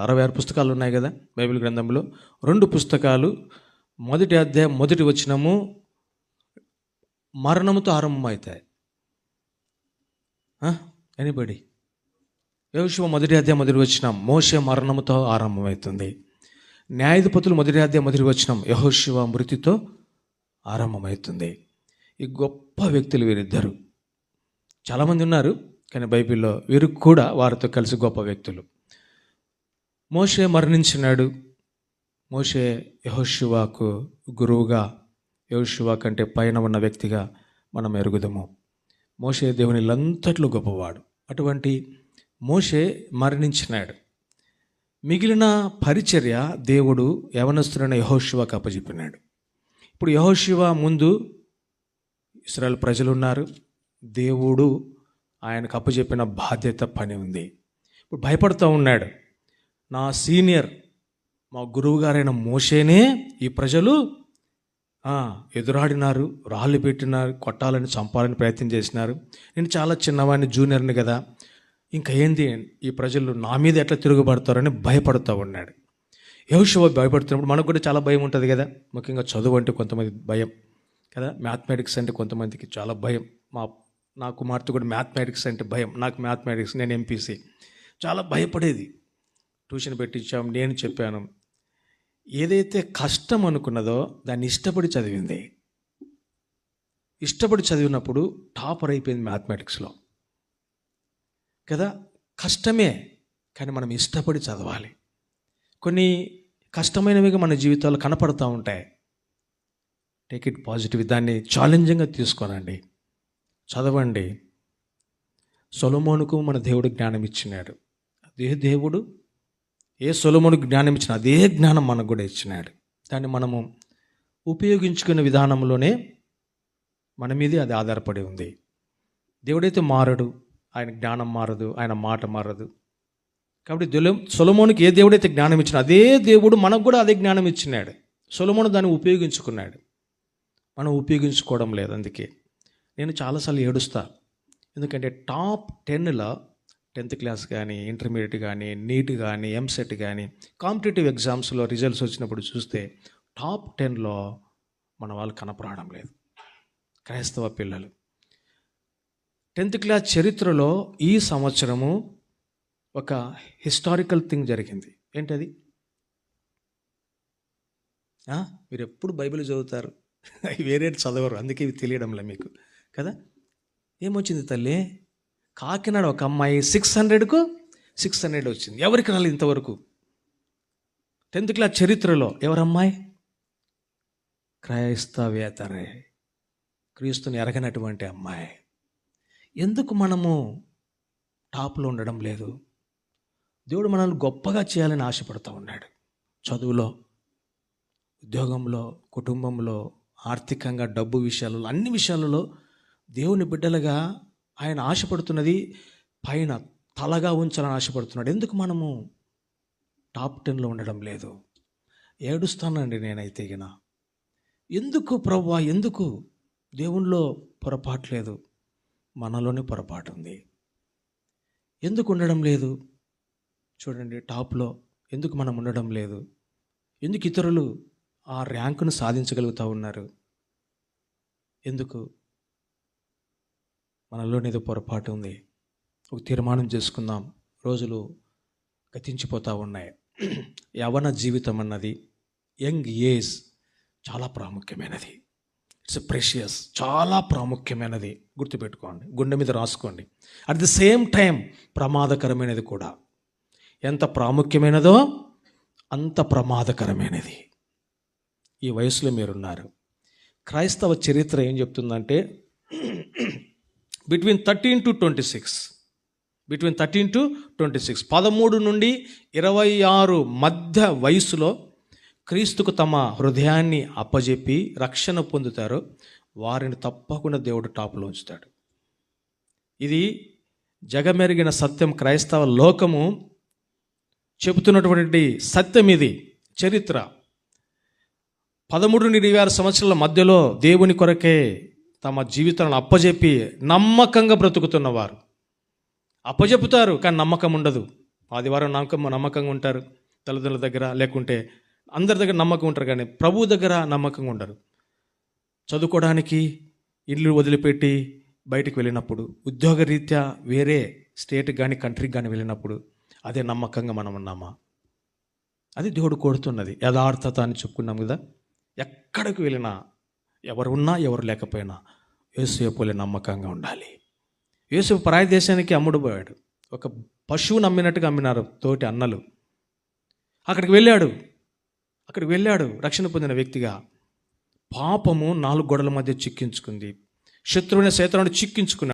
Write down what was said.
అరవై ఆరు పుస్తకాలు ఉన్నాయి కదా బైబిల్ గ్రంథంలో. రెండు పుస్తకాలు మొదటి అధ్యాయం మొదటి వచనము మరణముతో ఆరంభమవుతాయి. ఎనిబడి యోశివ మొదటి అధ్యాయం మొదటి వచ్చిన మోసే మరణముతో ఆరంభమవుతుంది. న్యాయాధిపతులు మొదటి అధ్యాయం మొదటి వచ్చిన యహోశివ మృతితో ఆరంభమవుతుంది. ఈ గొప్ప వ్యక్తులు వీరిద్దరు. చాలామంది ఉన్నారు కానీ బైబిల్లో వీరు కూడా వారితో కలిసి గొప్ప వ్యక్తులు. మోషే మరణించినాడు. మోషే యహోశివాకు గురువుగా యహోశివా కంటే పైన ఉన్న వ్యక్తిగా మనం ఎరుగుదము. మోషే దేవునిలంతట్లో గొప్పవాడు. అటువంటి మోషే మరణించినాడు. మిగిలిన పరిచర్య దేవుడు యవనస్తుడైన యహోశివాకు అప్పజెప్పినాడు. ఇప్పుడు యహోశివ ముందు ఇస్రాయల్ ప్రజలు ఉన్నారు దేవుడు ఆయనకు అప్పచెప్పిన బాధ్యత పని ఉంది. ఇప్పుడు భయపడుతూ ఉన్నాడు. నా సీనియర్ మా గురువు గారైన మోషేనే ఈ ప్రజలు ఎదురాడినారు రాళ్ళు పెట్టినారు కొట్టాలని చంపాలని ప్రయత్నం చేసినారు. నేను చాలా చిన్నవాడిని జూనియర్ని కదా. ఇంకా ఏంది? ఈ ప్రజలు నా మీద ఎట్లా తిరుగుబడతారని భయపడుతూ ఉన్నాడు. యహోశివ భయపడుతున్నప్పుడు మనకు కూడా చాలా భయం ఉంటుంది కదా. ముఖ్యంగా చదువు అంటే కొంతమంది భయం కదా. మ్యాథమెటిక్స్ అంటే కొంతమందికి చాలా భయం. మా నా కుమార్తె కూడా మ్యాథమెటిక్స్ అంటే భయం. నాకు మ్యాథమెటిక్స్ నేను ఎంపీసీ చాలా భయపడేది. ట్యూషన్ పెట్టించాం నేను చెప్పాను. ఏదైతే కష్టం అనుకున్నదో దాన్ని ఇష్టపడి చదివింది. ఇష్టపడి చదివినప్పుడు టాపర్ అయిపోయింది మ్యాథమెటిక్స్లో. కదా? కష్టమే కానీ మనం ఇష్టపడి చదవాలి. కొన్ని కష్టమైనవిగా మన జీవితాలు కనపడుతూ ఉంటాయి. టేక్ ఇట్ పాజిటివ్ దాన్ని ఛాలెంజింగ్గా తీసుకోనండి. చదవండి. సొలమోనుకు మన దేవుడు జ్ఞానం ఇచ్చినాడు అదే దేవుడు ఏ సొలమును జ్ఞానం ఇచ్చిన అదే జ్ఞానం మనకు కూడా ఇచ్చినాడు. దాన్ని మనము ఉపయోగించుకునే విధానంలోనే మన మీదే అది ఆధారపడి ఉంది. దేవుడైతే మారడు ఆయన జ్ఞానం మారదు ఆయన మాట మారదు. కాబట్టి దొలం సొలమోనికి ఏ దేవుడైతే జ్ఞానం ఇచ్చిన అదే దేవుడు మనకు కూడా అదే జ్ఞానం ఇచ్చినాడు. సొలమోను దాన్ని ఉపయోగించుకున్నాడు. మనం ఉపయోగించుకోవడం లేదు అందుకే. నేను చాలాసార్లు ఏడుస్తా. ఎందుకంటే టాప్ టెన్లో టెన్త్ క్లాస్ కానీ ఇంటర్మీడియట్ కానీ నీట్ కానీ ఎంసెట్ కానీ కాంపిటేటివ్ ఎగ్జామ్స్లో రిజల్ట్స్ వచ్చినప్పుడు చూస్తే టాప్ టెన్లో మన వాళ్ళు కనపడడం లేదు. క్రైస్తవ పిల్లలు. టెన్త్ క్లాస్ చరిత్రలో ఈ సంవత్సరము ఒక హిస్టారికల్ థింగ్ జరిగింది. ఏంటది? మీరు ఎప్పుడు బైబిల్ చదువుతారు? అవి వేరే చదవరు. అందుకే ఇవి తెలియడంలే మీకు. కదా? ఏమొచ్చింది తల్లి? కాకినాడ ఒక అమ్మాయి సిక్స్ హండ్రెడ్కు సిక్స్ హండ్రెడ్ వచ్చింది. ఎవరికి రాలేదు ఇంతవరకు? టెన్త్ క్లాస్ చరిత్రలో ఎవరమ్మాయి? క్రైస్తవేతరే. క్రీస్తుని ఎరగనటువంటి అమ్మాయి. ఎందుకు మనము టాప్లో ఉండడం లేదు? దేవుడు మనల్ని గొప్పగా చేయాలని ఆశపడుతూ ఉన్నాడు. చదువులో ఉద్యోగంలో కుటుంబంలో ఆర్థికంగా డబ్బు విషయాలలో అన్ని విషయాలలో దేవుని బిడ్డలుగా ఆయన ఆశపడుతున్నది పైన తలగా ఉంచాలని ఆశపడుతున్నాడు. ఎందుకు మనము టాప్ టెన్లో ఉండడం లేదు? ఏడుస్తానండి నేనైతే గిన. ఎందుకు ప్రభా ఎందుకు దేవునిలో పొరపాటు లేదు? మనలోనే పొరపాటు ఉంది. ఎందుకు ఉండడం లేదు? చూడండి టాప్లో ఎందుకు మనం ఉండడం లేదు? ఎందుకు ఇతరులు ఆ ర్యాంకును సాధించగలుగుతూ ఉన్నారు? ఎందుకు? మనలోనేదో పొరపాటు ఉంది. ఒక తీర్మానం చేసుకుందాం. రోజులు గతించిపోతూ ఉన్నాయి. యవన జీవితం అన్నది యంగ్ ఏజ్ చాలా ప్రాముఖ్యమైనది. ఇట్స్ ప్రెషియస్ చాలా ప్రాముఖ్యమైనది. గుర్తుపెట్టుకోండి. గుండె మీద రాసుకోండి. అట్ ది సేమ్ టైం ప్రమాదకరమైనది కూడా. ఎంత ప్రాముఖ్యమైనదో అంత ప్రమాదకరమైనది. ఈ వయసులో మీరున్నారు. క్రైస్తవ చరిత్ర ఏం చెప్తుందంటే between thirteen to twenty six between thirteen to twenty six పదమూడు నుండి ఇరవై ఆరు మధ్య వయసులో క్రీస్తుకు తమ హృదయాన్ని అప్పజెప్పి రక్షణ పొందుతారు. వారిని తప్పకుండా దేవుడు టాప్లో ఉంచుతాడు. ఇది జగమెరిగిన సత్యం క్రైస్తవ లోకము చెబుతున్నటువంటి సత్యం ఇది చరిత్ర. పదమూడు నుండి ఇరవై ఆరు సంవత్సరాల మధ్యలో దేవుని కొరకే తమ జీవితాలను అప్పజెప్పి నమ్మకంగా బ్రతుకుతున్నవారు. అప్పజెపుతారు కానీ నమ్మకం ఉండదు. ఆదివారం నమ్మకం నమ్మకంగా ఉంటారు. తల్లిదండ్రుల దగ్గర లేకుంటే అందరి దగ్గర నమ్మకం ఉంటారు కానీ ప్రభు దగ్గర నమ్మకంగా ఉండరు. చదువుకోవడానికి ఇల్లు వదిలిపెట్టి బయటికి వెళ్ళినప్పుడు ఉద్యోగరీత్యా వేరే స్టేట్ కానీ కంట్రీకి కానీ వెళ్ళినప్పుడు అదే నమ్మకంగా మనం ఉన్నామా? అది దేవుడు కోరుతున్నది. యథార్థత అని చెప్పుకున్నాం కదా. ఎక్కడికి వెళ్ళినా ఎవరు ఉన్నా ఎవరు లేకపోయినా యేసుపోలే నమ్మకంగా ఉండాలి. యేసు పరాయ దేశానికి అమ్ముడు పోయాడు ఒక పశువుని అమ్మినట్టుగా అమ్మినారు తోటి అన్నలు. అక్కడికి వెళ్ళాడు. అక్కడికి వెళ్ళాడు. రక్షణ పొందిన వ్యక్తిగా. పాపము నాలుగు గొడవల మధ్య చిక్కించుకుంది. శత్రువుని సేతనాడు చిక్కించుకున్నాడు.